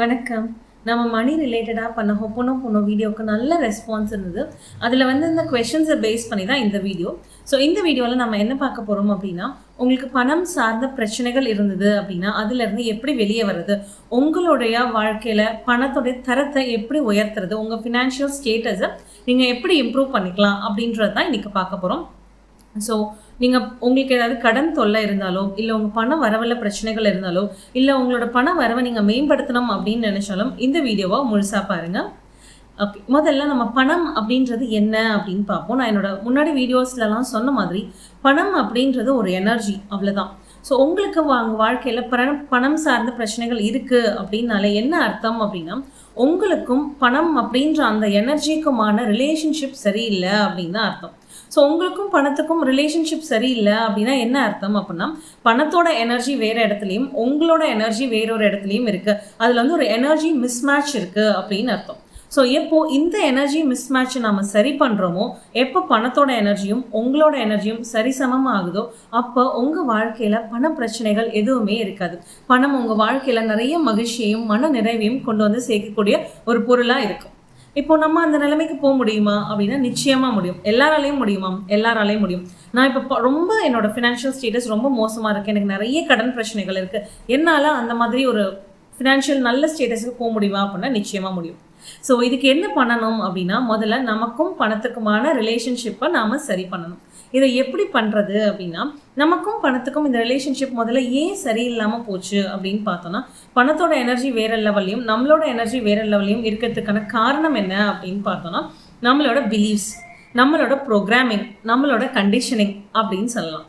வணக்கம். நம்ம மணி ரிலேட்டடாக பண்ண ஹொப்பனோ பொண்ணோ வீடியோவுக்கு நல்ல ரெஸ்பான்ஸ் இருந்தது. அதில் வந்து இந்த கொஷின்ஸை பேஸ் பண்ணி தான் இந்த வீடியோ ஸோ இந்த வீடியோவில் நம்ம என்ன பார்க்க போகிறோம் அப்படின்னா உங்களுக்கு பணம் சார்ந்த பிரச்சனைகள் இருந்தது அப்படின்னா அதுலேருந்து எப்படி வெளியே வர்றது? உங்களுடைய வாழ்க்கையில் பணத்துடைய தரத்தை எப்படி உயர்த்துறது? உங்கள் ஃபினான்ஷியல் ஸ்டேட்டஸை நீங்கள் எப்படி இம்ப்ரூவ் பண்ணிக்கலாம் அப்படின்றது தான் இன்றைக்கி பார்க்க போகிறோம் ஸோ நீங்கள் உங்களுக்கு ஏதாவது கடன் தொல்லை இருந்தாலோ இல்லை உங்கள் பண வரவில் பிரச்சனைகள் இருந்தாலோ இல்லை உங்களோட பண வரவை நீங்கள் மேம்படுத்தணும் அப்படின்னு நினச்சாலும் இந்த வீடியோவை முழுசாக பாருங்கள் ஓகே முதல்ல நம்ம பணம் அப்படின்றது என்ன அப்படின்னு பார்ப்போம். நான் என்னோட முன்னாடி வீடியோஸ்லலாம் சொன்ன மாதிரி பணம் அப்படின்றது ஒரு எனர்ஜி அவ்வளோதான் ஸோ உங்களுக்கு வாங்க வாழ்க்கையில் பணம் பணம் சார்ந்த பிரச்சனைகள் இருக்குது அப்படின்னால என்ன அர்த்தம் அப்படின்னா உங்களுக்கும் பணம் அப்படின்ற அந்த எனர்ஜிக்குமான ரிலேஷன்ஷிப் சரியில்லை அப்படின்னு தான் அர்த்தம். ஸோ உங்களுக்கும் பணத்துக்கும் ரிலேஷன்ஷிப் சரியில்லை அப்படின்னா என்ன அர்த்தம் அப்படின்னா பணத்தோட எனர்ஜி வேறு இடத்துலையும் உங்களோட எனர்ஜி வேறொரு இடத்துலையும் இருக்குது அதில் வந்து ஒரு எனர்ஜி மிஸ்மேட்ச் இருக்குது அப்படின்னு அர்த்தம். ஸோ எப்போ இந்த எனர்ஜி மிஸ்மேட்ச் நம்ம சரி பண்ணுறோமோ எப்போ பணத்தோட எனர்ஜியும் உங்களோட எனர்ஜியும் சரிசமமாக ஆகுதோ அப்போ உங்கள் வாழ்க்கையில் பண பிரச்சனைகள் எதுவுமே இருக்காது. பணம் உங்கள் வாழ்க்கையில் நிறைய மகிழ்ச்சியையும் மன நிறைவையும் கொண்டு வந்து சேர்க்கக்கூடிய ஒரு பொருளாக இருக்கும். இப்போ நம்ம அந்த நிலைமைக்கு போக முடியுமா அப்படின்னா நிச்சயமாக முடியும். எல்லாராலையும் முடியுமா? எல்லாராலையும் முடியும். நான் இப்போ ரொம்ப என்னோட ஃபினான்ஷியல் ஸ்டேட்டஸ் ரொம்ப மோசமாக இருக்குது எனக்கு நிறைய கடன் பிரச்சனைகள் இருக்குது என்னால் அந்த மாதிரி ஒரு ஃபினான்ஷியல் நல்ல ஸ்டேட்டஸுக்கு போக முடியுமா அப்படின்னா நிச்சயமாக முடியும். ஸோ இதுக்கு என்ன பண்ணணும் அப்படின்னா முதல்ல நமக்கும் பணத்துக்குமான ரிலேஷன்ஷிப்பை நாம் சரி பண்ணணும். இதை எப்படி பண்ணுறது அப்படின்னா நமக்கும் பணத்துக்கும் இந்த ரிலேஷன்ஷிப் முதல்ல ஏன் சரியில்லாமல் போச்சு அப்படின்னு பார்த்தோன்னா பணத்தோட எனர்ஜி வேற லெவல்லையும் நம்மளோட எனர்ஜி வேற லெவல்லையும் இருக்கிறதுக்கான காரணம் என்ன அப்படின்னு பார்த்தோன்னா நம்மளோட பிலீவ்ஸ் நம்மளோட ப்ரோக்ராமிங் நம்மளோட கண்டிஷனிங் அப்படின்னு சொல்லலாம்.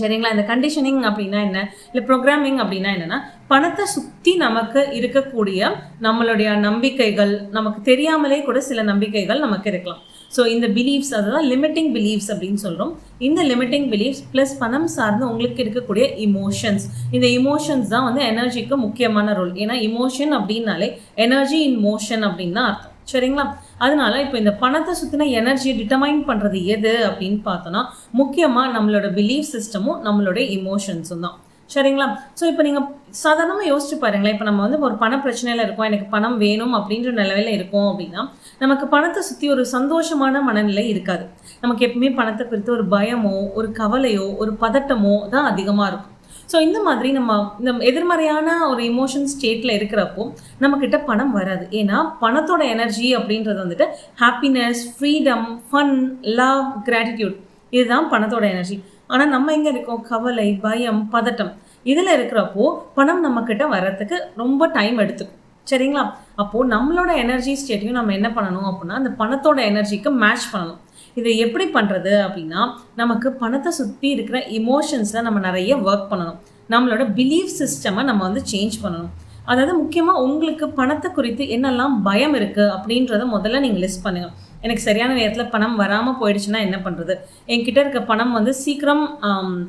சரிங்களா? இந்த கண்டிஷனிங் அப்படின்னா என்ன? இல்லை ப்ரோக்ராமிங் அப்படின்னா என்னென்னா பணத்தை சுற்றி நமக்கு இருக்கக்கூடிய நம்மளுடைய நம்பிக்கைகள் நமக்கு தெரியாமலே கூட சில நம்பிக்கைகள் நமக்கு இருக்கலாம். ஸோ இந்த பிலீஃப்ஸ் அதுதான் லிமிட்டிங் பிலீஃப்ஸ் அப்படின்னு சொல்கிறோம் இந்த லிமிட்டிங் பிலீஃப்ஸ் ப்ளஸ் பணம் சார்ந்து உங்களுக்கு இருக்கக்கூடிய இமோஷன்ஸ் இந்த இமோஷன்ஸ் தான் வந்து எனர்ஜிக்கு முக்கியமான ரோல் ஏன்னா இமோஷன் அப்படின்னாலே எனர்ஜி இன் மோஷன் அப்படின்னு தான் அர்த்தம். சரிங்களா? அதனால இப்போ இந்த பணத்தை சுற்றின எனர்ஜியை டிட்டர்மைன் பண்ணுறது எது அப்படின்னு பார்த்தோன்னா முக்கியமாக நம்மளோட பிலீஃப் சிஸ்டமும் நம்மளோட இமோஷன்ஸும் தான். சரிங்களா? ஸோ இப்போ நீங்கள் சாதாரணமாக யோசிச்சு பாருங்களேன். இப்போ நம்ம வந்து ஒரு பண பிரச்சனையில் இருக்கோம். எனக்கு பணம் வேணும் அப்படின்ற நிலவையில் இருக்கோம் அப்படின்னா நமக்கு பணத்தை சுற்றி ஒரு சந்தோஷமான மனநிலை இருக்காது. நமக்கு எப்பவுமே பணத்தை குறித்து ஒரு பயமோ ஒரு கவலையோ ஒரு பதட்டமோ தான் அதிகமாக இருக்கும். ஸோ இந்த மாதிரி நம்ம இந்த எதிர்மறையான ஒரு இமோஷன் ஸ்டேட்டில் இருக்கிறப்போ நம்மக்கிட்ட பணம் வராது. ஏன்னா பணத்தோட எனர்ஜி அப்படின்றது வந்துட்டு happiness freedom fun love gratitude இதுதான் பணத்தோட எனர்ஜி ஆனால் நம்ம எங்கே இருக்கோம்? கவலை பயம் பதட்டம். இதில் இருக்கிறப்போ பணம் நம்மக்கிட்ட வர்றதுக்கு ரொம்ப டைம் எடுத்துக்கும். சரிங்களா? அப்போது நம்மளோட எனர்ஜி ஸ்டேட்டையும் நம்ம என்ன பண்ணணும் அப்படின்னா அந்த பணத்தோட எனர்ஜிக்கு மேட்ச் பண்ணணும். இதை எப்படி பண்ணுறது அப்படின்னா நமக்கு பணத்தை சுற்றி இருக்கிற இமோஷன்ஸில் நம்ம நிறைய ஒர்க் பண்ணணும். நம்மளோட பிலீஃப் சிஸ்டமை நம்ம வந்து சேஞ்ச் பண்ணணும். அதாவது முக்கியமாக உங்களுக்கு பணத்தை குறித்து என்னெல்லாம் பயம் இருக்குது அப்படின்றத முதல்ல நீங்கள் லிஸ்ட் பண்ணுங்கள் எனக்கு சரியான நேரத்தில் பணம் வராமல் போயிடுச்சுன்னா என்ன பண்ணுறது என்கிட்ட இருக்க பணம் வந்து சீக்கிரம்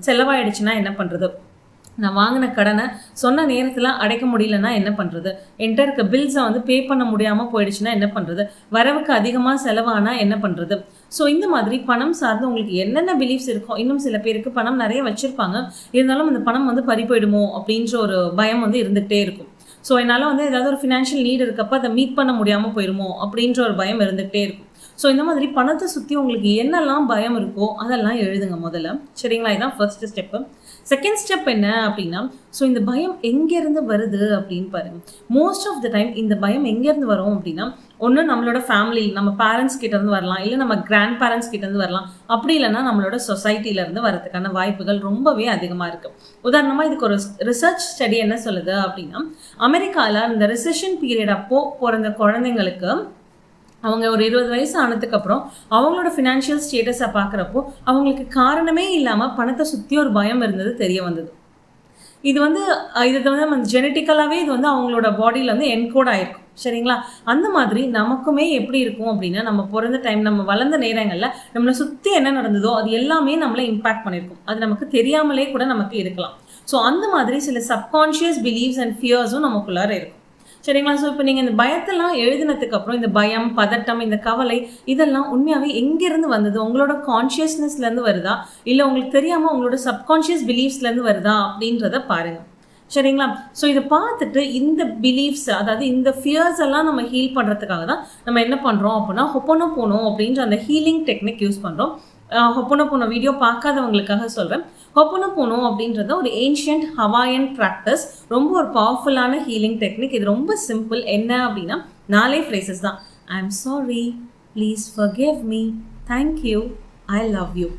செலவாயிடுச்சுன்னா என்ன பண்ணுறது நான் வாங்கின கடனை சொன்ன நேரத்தில் அடைக்க முடியலன்னா என்ன பண்ணுறது என்கிட்ட இருக்க பில்ஸை வந்து பே பண்ண முடியாமல் போயிடுச்சுன்னா என்ன பண்ணுறது வரவுக்கு அதிகமாக செலவானால் என்ன பண்ணுறது ஸோ இந்த மாதிரி பணம் சார்ந்து உங்களுக்கு என்னென்ன பிலீஃப்ஸ் இருக்கோ இன்னும் சில பேருக்கு பணம் நிறைய வச்சுருப்பாங்க. இருந்தாலும் அந்த பணம் வந்து பறி போயிடுமோ அப்படின்ற ஒரு பயம் வந்து இருந்துகிட்டே இருக்கும். ஸோ என்னால் வந்து ஏதாவது ஒரு ஃபினான்ஷியல் நீட் இருக்கப்போ அதை மீட் பண்ண முடியாமல் போயிடுமோ அப்படின்ற ஒரு பயம் இருந்துகிட்டே இருக்கும். ஸோ இந்த மாதிரி பணத்தை சுற்றி உங்களுக்கு என்னெல்லாம் பயம் இருக்கோ அதெல்லாம் எழுதுங்க முதல்ல. சரிங்களா? இதுதான் ஃபர்ஸ்ட் ஸ்டெப்பு செகண்ட் ஸ்டெப் என்ன அப்படின்னா ஸோ இந்த பயம் எங்கேருந்து வருது அப்படின்னு பாருங்க. மோஸ்ட் ஆஃப் த டைம் இந்த பயம் எங்கேருந்து வரும் அப்படின்னா ஒன்று நம்மளோட ஃபேமிலி நம்ம பேரண்ட்ஸ் கிட்டேருந்து வரலாம். இல்லை நம்ம கிராண்ட் பேரண்ட்ஸ் கிட்டேருந்து வரலாம். அப்படி இல்லைன்னா நம்மளோட சொசைட்டிலேருந்து வரதுக்கான வாய்ப்புகள் ரொம்பவே அதிகமாக இருக்குது உதாரணமாக இதுக்கு ஒரு ரிசர்ச் ஸ்டடி என்ன சொல்லுது அப்படின்னா அமெரிக்காவில் இந்த ரிசெஷன் பீரியட் அப்போது பிறந்த குழந்தைங்களுக்கு அவங்க ஒரு இருபது வயசு ஆனதுக்கப்புறம் அவங்களோட ஃபினான்ஷியல் ஸ்டேட்டஸை பார்க்குறப்போ அவங்களுக்கு காரணமே இல்லாமல் பணத்தை சுற்றி ஒரு பயம் இருந்தது தெரிய வந்தது. இது வந்து இது வந்து நம்ம ஜெனட்டிக்கலாகவே இது வந்து அவங்களோட பாடியில் வந்து என்கோட் ஆயிருக்கும். சரிங்களா? அந்த மாதிரி நமக்குமே எப்படி இருக்கும் அப்படின்னா நம்ம பிறந்த டைம் நம்ம வளர்ந்த நேரங்களில் நம்மளை சுற்றி என்ன நடந்ததோ அது எல்லாமே நம்மளை இம்பாக்ட் பண்ணியிருக்கும். அது நமக்கு தெரியாமலே கூட நமக்கு இருக்கலாம். ஸோ அந்த மாதிரி சில சப்கான்ஷியஸ் பிலீவ்ஸ் அண்ட் ஃபியர்ஸும் நமக்குள்ளார இருக்கும். சரிங்களா ஸோ இப்போ நீங்கள் இந்த பயத்தெல்லாம் எழுதினதுக்கு அப்புறம் இந்த பயம் பதட்டம் இந்த கவலை இதெல்லாம் உண்மையாகவே எங்கேருந்து வந்தது? உங்களோட கான்ஷியஸ்னஸ்லேருந்து வருதா? இல்லை உங்களுக்கு தெரியாமல் உங்களோட சப்கான்ஷியஸ் பிலீஃப்ஸ்லேருந்து வருதா? அப்படின்றத பாருங்கள் சரிங்களா? ஸோ இதை பார்த்துட்டு இந்த பிலீஃப்ஸ் அதாவது இந்த ஃபியர்ஸ் எல்லாம் நம்ம ஹீல் பண்ணுறதுக்காக தான் நம்ம என்ன பண்ணுறோம் அப்படின்னா ஹொப்பனோ போனோம் அப்படின்ற அந்த ஹீலிங் டெக்னிக் யூஸ் பண்ணுறோம் ஹொப்பனோ போன வீடியோ பார்க்காதவங்களுக்காக சொல்கிறேன் ஹொப்போனோ போனோம் அப்படின்றது ஒரு ஏன்ஷியன்ட் ஹவாயன் ப்ராக்டிஸ் ரொம்ப ஒரு பவர்ஃபுல்லான ஹீலிங் டெக்னிக் இது ரொம்ப சிம்பிள் என்ன அப்படின்னா நாலே ஃப்ரேசஸ் தான். I am sorry please forgive me thank you I love you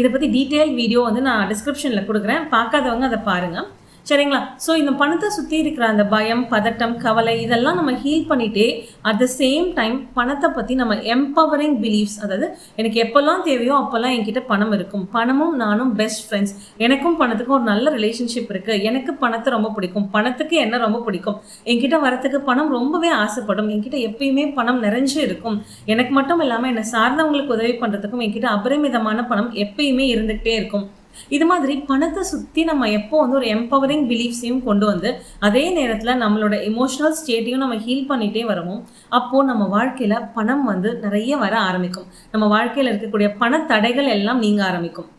இதை பற்றி டீட்டெயில் வீடியோ வந்து நான் டிஸ்கிரிப்ஷனில் கொடுக்குறேன். பார்க்காதவங்க அதை பாருங்கள் சரிங்களா? ஸோ இந்த பணத்தை சுற்றி இருக்கிற அந்த பயம் பதட்டம் கவலை இதெல்லாம் நம்ம ஹீல் பண்ணிட்டே அட் த சேம் டைம் பணத்தை பற்றி நம்ம எம்பவரிங் பிலீஃப்ஸ் அதாவது எனக்கு எப்போல்லாம் தேவையோ அப்போல்லாம் என்கிட்ட பணம் இருக்கும். பணமும் நானும் பெஸ்ட் ஃப்ரெண்ட்ஸ் எனக்கும் பணத்துக்கும் ஒரு நல்ல ரிலேஷன்ஷிப் இருக்குது எனக்கு பணத்தை ரொம்ப பிடிக்கும். பணத்துக்கு என்ன ரொம்ப பிடிக்கும்? என்கிட்ட வரத்துக்கு பணம் ரொம்பவே ஆசைப்படும். என்கிட்ட எப்பயுமே பணம் நிறைஞ்சு இருக்கும். எனக்கு மட்டும் இல்லாமல் என்னை சார்ந்தவங்களுக்கு உதவி பண்ணுறதுக்கும் என்கிட்ட அபரிமிதமான பணம் எப்பயுமே இருந்துகிட்டே இருக்கும். இது மாதிரி பணத்தை சுற்றி நம்ம எப்போ வந்து ஒரு எம்பவரிங் பிலீஃப்ஸையும் கொண்டு வந்து அதே நேரத்தில் நம்மளோட எமோஷனல் ஸ்டேட்டையும் நம்ம ஹீல் பண்ணிகிட்டே வரவும். அப்போது நம்ம வாழ்க்கையில் பணம் வந்து நிறைய வர ஆரம்பிக்கும். நம்ம வாழ்க்கையில் இருக்கக்கூடிய பண தடைகள் எல்லாம் நீங்க ஆரம்பிக்கும்.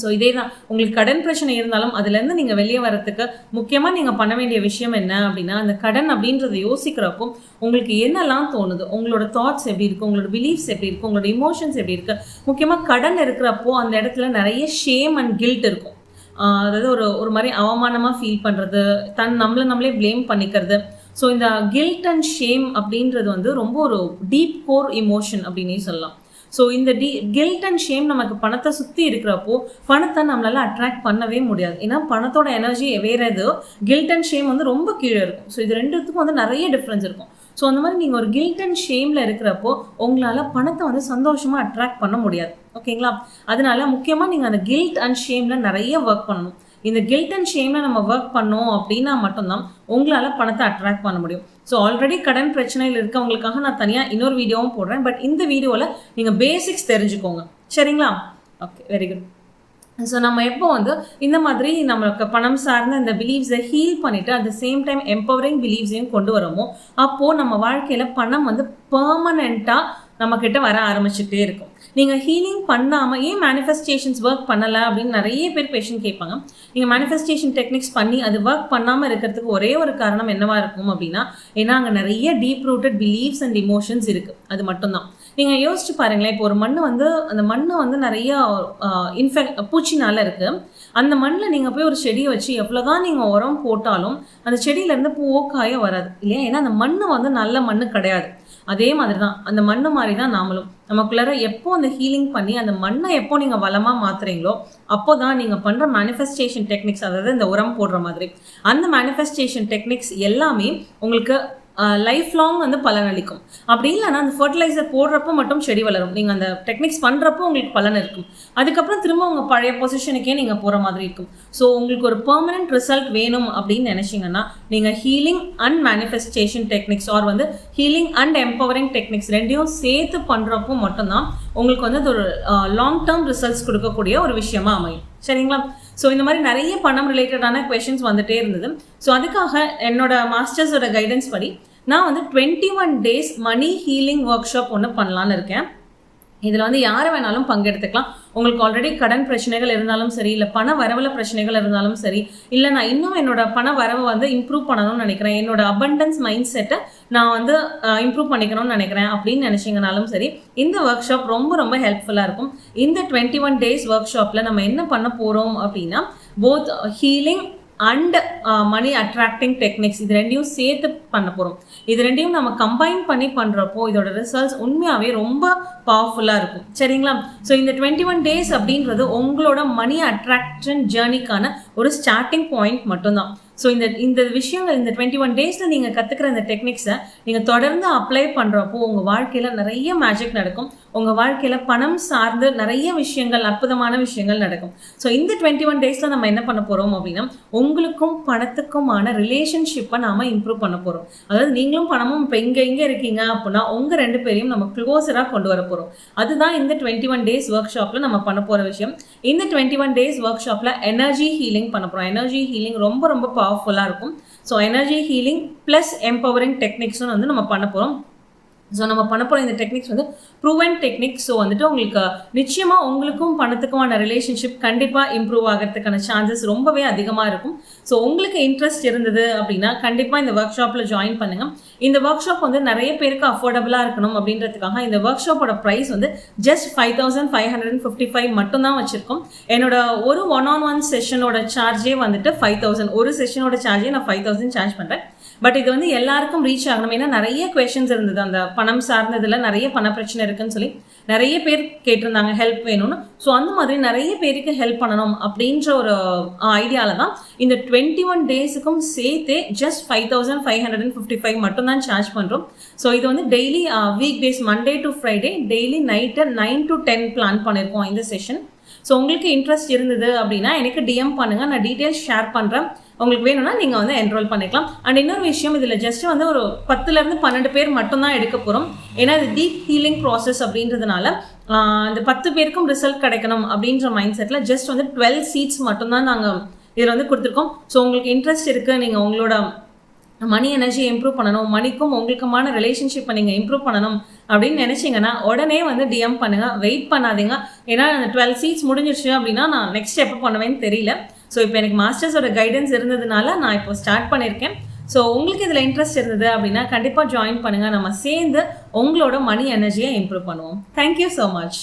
ஸோ இதே தான் உங்களுக்கு கடன் பிரச்சனை இருந்தாலும் அதுலேருந்து நீங்கள் வெளியே வரத்துக்கு முக்கியமாக நீங்கள் பண்ண வேண்டிய விஷயம் என்ன அப்படின்னா அந்த கடன் அப்படின்றத யோசிக்கிறப்போ உங்களுக்கு என்னெல்லாம் தோணுது? உங்களோட தாட்ஸ் எப்படி இருக்குது உங்களோட பிலீஃப்ஸ் எப்படி இருக்குது உங்களோட இமோஷன்ஸ் எப்படி இருக்குது முக்கியமாக கடன் இருக்கிறப்போ அந்த இடத்துல நிறைய ஷேம் அண்ட் கில்ட் இருக்கும். அதாவது ஒரு ஒரு மாதிரி அவமானமாக ஃபீல் பண்ணுறது தன் நம்மளை நம்மளே ப்ளேம் பண்ணிக்கிறது. ஸோ இந்த கில்ட் அண்ட் ஷேம் அப்படின்றது வந்து ரொம்ப ஒரு டீப் கோர் இமோஷன் அப்படின்னே சொல்லலாம். ஸோ இந்த டி கில்ட் அண்ட் ஷேம் நமக்கு பணத்தை சுற்றி இருக்கிறப்போ பணத்தை நம்மளால அட்ராக்ட் பண்ணவே முடியாது. ஏன்னா பணத்தோட எனர்ஜி வேற இது கில்ட் அண்ட் ஷேம் வந்து ரொம்ப கீழே இருக்கும். ஸோ இது ரெண்டுத்துக்கும் வந்து நிறைய டிஃப்ரென்ஸ் இருக்கும். ஸோ அந்த மாதிரி நீங்கள் ஒரு கில்ட் அண்ட் ஷேமில் இருக்கிறப்போ உங்களால் பணத்தை வந்து சந்தோஷமாக அட்ராக்ட் பண்ண முடியாது. ஓகேங்களா அதனால முக்கியமாக நீங்கள் அந்த கில்ட் அண்ட் ஷேமில் நிறைய ஒர்க் பண்ணணும். இந்த கில்ட் அண்ட் ஷேமில் நம்ம ஒர்க் பண்ணோம் அப்படின்னா மட்டும்தான் உங்களால் பணத்தை அட்ராக்ட் பண்ண முடியும். ஸோ ஆல்ரெடி கடன் பிரச்சனையில் இருக்கவங்களுக்காக நான் தனியாக இன்னொரு வீடியோவும் போடுறேன். பட் இந்த வீடியோவில் நீங்கள் பேசிக்ஸ் தெரிஞ்சுக்கோங்க. சரிங்களா? ஓகே வெரி குட் ஸோ நம்ம எப்போ வந்து இந்த மாதிரி நம்மளுக்கு பணம் சார்ந்த இந்த பிலீவ்ஸை ஹீல் பண்ணிவிட்டு at the same time empowering பிலீவ்ஸையும் கொண்டு வரோமோ அப்போது நம்ம வாழ்க்கையில் பணம் வந்து பர்மனெண்ட்டாக நம்மக்கிட்ட வர ஆரம்பிச்சுட்டே இருக்கும். நீங்கள் ஹீலிங் பண்ணாமல் ஏன் மேனிஃபெஸ்டேஷன்ஸ் ஒர்க் பண்ணலை அப்படின்னு நிறைய பேர் பேஷண்ட் கேட்பாங்க. நீங்கள் மேனிஃபெஸ்டேஷன் டெக்னிக்ஸ் பண்ணி அது ஒர்க் பண்ணாமல் இருக்கிறதுக்கு ஒரே ஒரு காரணம் என்னவா இருக்கும் அப்படின்னா ஏன்னா அங்கே நிறைய deep rooted beliefs and emotions இருக்குது அது மட்டும்தான். நீங்கள் யோசிச்சு பாருங்களேன் இப்போ ஒரு மண் வந்து அந்த மண் வந்து நிறைய இன்ஃபெக்ட் பூச்சினால இருக்குது அந்த மண்ணில் நீங்கள் போய் ஒரு செடியை வச்சு எவ்வளோதான் நீங்கள் உரம் போட்டாலும் அந்த செடியிலேருந்து பூவோ ஓக்காயே வராது இல்லையா? ஏன்னா அந்த மண் வந்து நல்ல மண் கிடையாது. அதே மாதிரி தான் அந்த மண்ணு மாதிரி தான் நாமளும். நமக்குள்ளார எப்போ அந்த ஹீலிங் பண்ணி அந்த மண்ணை எப்போ நீங்கள் வளமாக மாற்றுறீங்களோ அப்போ தான் நீங்கள் பண்ணுற மேனிஃபெஸ்டேஷன் டெக்னிக்ஸ் அதாவது இந்த உரம் போடுற மாதிரி. அந்த மேனிஃபெஸ்டேஷன் டெக்னிக்ஸ் எல்லாமே உங்களுக்கு லைஃப் லாங் வந்து பலனளிக்கும். அப்படி இல்லைன்னா அந்த ஃபர்டிலைசர் போடுறப்போ மட்டும் செடி வளரும். நீங்கள் அந்த டெக்னிக்ஸ் பண்ணுறப்போ உங்களுக்கு பலன் இருக்கும். அதுக்கப்புறம் திரும்ப உங்கள் பழைய பொசிஷனுக்கே நீங்கள் போகிற மாதிரி இருக்கும். ஸோ உங்களுக்கு ஒரு பெர்மனன்ட் ரிசல்ட் வேணும் அப்படின்னு நினச்சிங்கன்னா நீங்கள் healing and manifestation techniques are வந்து ஹீலிங் அண்ட் எம்பவரிங் டெக்னிக்ஸ் ரெண்டையும் சேர்த்து பண்ணுறப்போ மட்டும்தான் உங்களுக்கு வந்து அது ஒரு லாங் டேர்ம் ரிசல்ட்ஸ் கொடுக்கக்கூடிய ஒரு விஷயமா அமையும். சரிங்களா? ஸோ இந்த மாதிரி நிறைய பணம் ரிலேட்டடான கொஷின்ஸ் வந்துட்டே இருந்தது. ஸோ அதுக்காக என்னோட மாஸ்டர்ஸோட கைடன்ஸ் படி நான் வந்து twenty one days money healing workshop ஒன்று பண்ணலான்னு இருக்கேன். இதில் வந்து யாரை வேணாலும் பங்கெடுத்துக்கலாம். உங்களுக்கு ஆல்ரெடி கடன் பிரச்சனைகள் இருந்தாலும் சரி இல்லை பண வரவில் பிரச்சனைகள் இருந்தாலும் சரி இல்லை நான் இன்னும் என்னோட பண வரவை வந்து இம்ப்ரூவ் பண்ணணும்னு நினைக்கிறேன். என்னோட அபண்டன்ஸ் மைண்ட் செட்டை நான் வந்து இம்ப்ரூவ் பண்ணிக்கணும்னு நினைக்கிறேன் அப்படின்னு நினச்சிங்கனாலும் சரி இந்த ஒர்க் ஷாப் ரொம்ப ரொம்ப ஹெல்ப்ஃபுல்லாக இருக்கும். இந்த டுவெண்ட்டி ஒன் டேஸ் ஒர்க் ஷாப்பில் நம்ம என்ன பண்ண போகிறோம் அப்படின்னா both healing and money attracting techniques இது ரெண்டையும் சேர்த்து பண்ண போகிறோம் இது ரெண்டையும் நம்ம கம்பைன் பண்ணி பண்ணுறப்போ இதோட ரிசல்ட்ஸ் உண்மையாகவே ரொம்ப பவர்ஃபுல்லாக இருக்கும். சரிங்களா? ஸோ இந்த டுவெண்ட்டி ஒன் டேஸ் அப்படின்றது உங்களோட மணி அட்ராக்ஷன் ஜேர்னிக்கான ஒரு ஸ்டார்டிங் பாயிண்ட் மட்டும்தான். ஸோ இந்த இந்த விஷயங்கள் இந்த டுவெண்ட்டி ஒன் டேஸில் நீங்கள் கற்றுக்கிற இந்த டெக்னிக்ஸை நீங்கள் தொடர்ந்து அப்ளை பண்ணுறப்போ உங்கள் வாழ்க்கையில் நிறைய மேஜிக் நடக்கும். உங்கள் வாழ்க்கையில் பணம் சார்ந்து நிறைய விஷயங்கள் அற்புதமான விஷயங்கள் நடக்கும். ஸோ இந்த டுவெண்ட்டி ஒன் டேஸில் நம்ம என்ன பண்ண போகிறோம் அப்படின்னா உங்களுக்கும் பணத்துக்குமான ரிலேஷன்ஷிப்பை நாம் இம்ப்ரூவ் பண்ண போகிறோம் அதாவது நீங்களும் பணமும் இப்போ இங்கே இங்கே இருக்கீங்க அப்படின்னா உங்கள் ரெண்டு பேரையும் நம்ம க்ளோஸராக கொண்டு வர போகிறோம் அதுதான் இந்த டுவெண்ட்டி ஒன் டேஸ் ஒர்க் ஷாப்பில் நம்ம பண்ண போகிற விஷயம். இந்த டுவெண்ட்டி ஒன் டேஸ் ஒர்க் ஷாப்பில் எனர்ஜி ஹீலிங் பண்ண போகிறோம் எனர்ஜி ஹீலிங் ரொம்ப ரொம்ப பவர்ஃபுல்லாக இருக்கும். So energy healing plus empowering டெக்னிக்ஸ்னு வந்து நம்ம பண்ண போகிறோம் ஸோ நம்ம பண்ண போகிற இந்த டெக்னிக்ஸ் வந்து ப்ரூவன் டெக்னிக் ஸோ வந்துட்டு உங்களுக்கு நிச்சயமாக உங்களுக்கும் பணத்துக்குமான ரிலேஷன்ஷிப் கண்டிப்பாக இம்ப்ரூவ் ஆகிறதுக்கான சான்சஸ் ரொம்பவே அதிகமாக இருக்கும். ஸோ உங்களுக்கு இன்ட்ரெஸ்ட் இருந்தது அப்படின்னா கண்டிப்பாக இந்த ஒர்க் ஷாப்பில் ஜாயின் பண்ணுங்கள் இந்த ஒர்க் ஷாப் வந்து நிறைய பேருக்கு அஃபோர்டபுளாக இருக்கணும் அப்படின்றதுக்காக இந்த ஒர்க் ஷாப்போட ப்ரைஸ் வந்து just five thousand five hundred and fifty five மட்டும்தான் வச்சுருக்கோம். என்னோட ஒரு ஒன் ஆன் ஒன் செஷனோட சார்ஜே வந்துட்டு ஃபைவ் தௌசண்ட் ஒரு செஷனோட சார்ஜே நான் ஃபைவ் தௌசண்ட் சார்ஜ் பண்ணுறேன் பட் இது வந்து எல்லாருக்கும் ரீச் ஆகணும். ஏன்னா நிறைய கொஷின்ஸ் இருந்தது. அந்த பணம் சார்ந்ததில் நிறைய பண பிரச்சனை இருக்குன்னு சொல்லி நிறைய பேர் கேட்டிருந்தாங்க ஹெல்ப் வேணும்னு. ஸோ அந்த மாதிரி நிறைய பேருக்கு ஹெல்ப் பண்ணணும் அப்படின்ற ஒரு ஐடியாவில் தான் இந்த டுவெண்ட்டி ஒன் டேஸுக்கும் சேர்த்தே just five thousand five hundred and fifty five மட்டும் தான் சார்ஜ் பண்ணுறோம் ஸோ இது வந்து daily week days Monday to Friday daily night nine to ten plan பண்ணியிருக்கோம் இந்த செஷன் ஸோ உங்களுக்கு இன்ட்ரெஸ்ட் இருந்தது அப்படின்னா எனக்கு டிஎம் பண்ணுங்கள் நான் டீட்டெயில்ஸ் ஷேர் பண்ணுறேன் உங்களுக்கு வேணும்னா நீங்கள் வந்து என்ரோல் பண்ணிக்கலாம். அண்ட் இன்னொரு விஷயம் இதில் ஜஸ்ட் வந்து ஒரு பத்துலேருந்து பன்னெண்டு பேர் மட்டும்தான் எடுக்க போகிறோம் ஏன்னா இது டீப் ஹீலிங் ப்ராசஸ் அப்படின்றதுனால இந்த பத்து பேருக்கும் ரிசல்ட் கிடைக்கணும் அப்படின்ற மைண்ட் செட்டில் ஜஸ்ட் வந்து டுவெல் சீட்ஸ் மட்டும்தான் நாங்கள் இதில் வந்து கொடுத்துருக்கோம். ஸோ உங்களுக்கு இன்ட்ரெஸ்ட் இருக்குது நீங்கள் உங்களோட மணி எனர்ஜியை இம்ப்ரூவ் பண்ணணும் மணிக்கும் உங்களுக்குமான ரிலேஷன்ஷிப்பை நீங்கள் இம்ப்ரூவ் பண்ணணும் அப்படின்னு நினச்சிங்கன்னா உடனே வந்து டிஎம் பண்ணுங்கள் வெயிட் பண்ணாதீங்க. ஏன்னா அந்த டுவெல் சீட்ஸ் முடிஞ்சிருச்சு அப்படின்னா நான் நெக்ஸ்ட் எப்போ பண்ணுவேன்னு தெரியல. ஸோ இப்போ எனக்கு மாஸ்டர்ஸோட கைடன்ஸ் இருந்ததுனால நான் இப்போ ஸ்டார்ட் பண்ணியிருக்கேன் ஸோ உங்களுக்கு இதில் இன்ட்ரெஸ்ட் இருந்தது அப்படின்னா கண்டிப்பாக ஜாயின் பண்ணுங்கள் நம்ம சேர்ந்து உங்களோட மணி எனர்ஜியை இம்ப்ரூவ் பண்ணுவோம். Thank you so much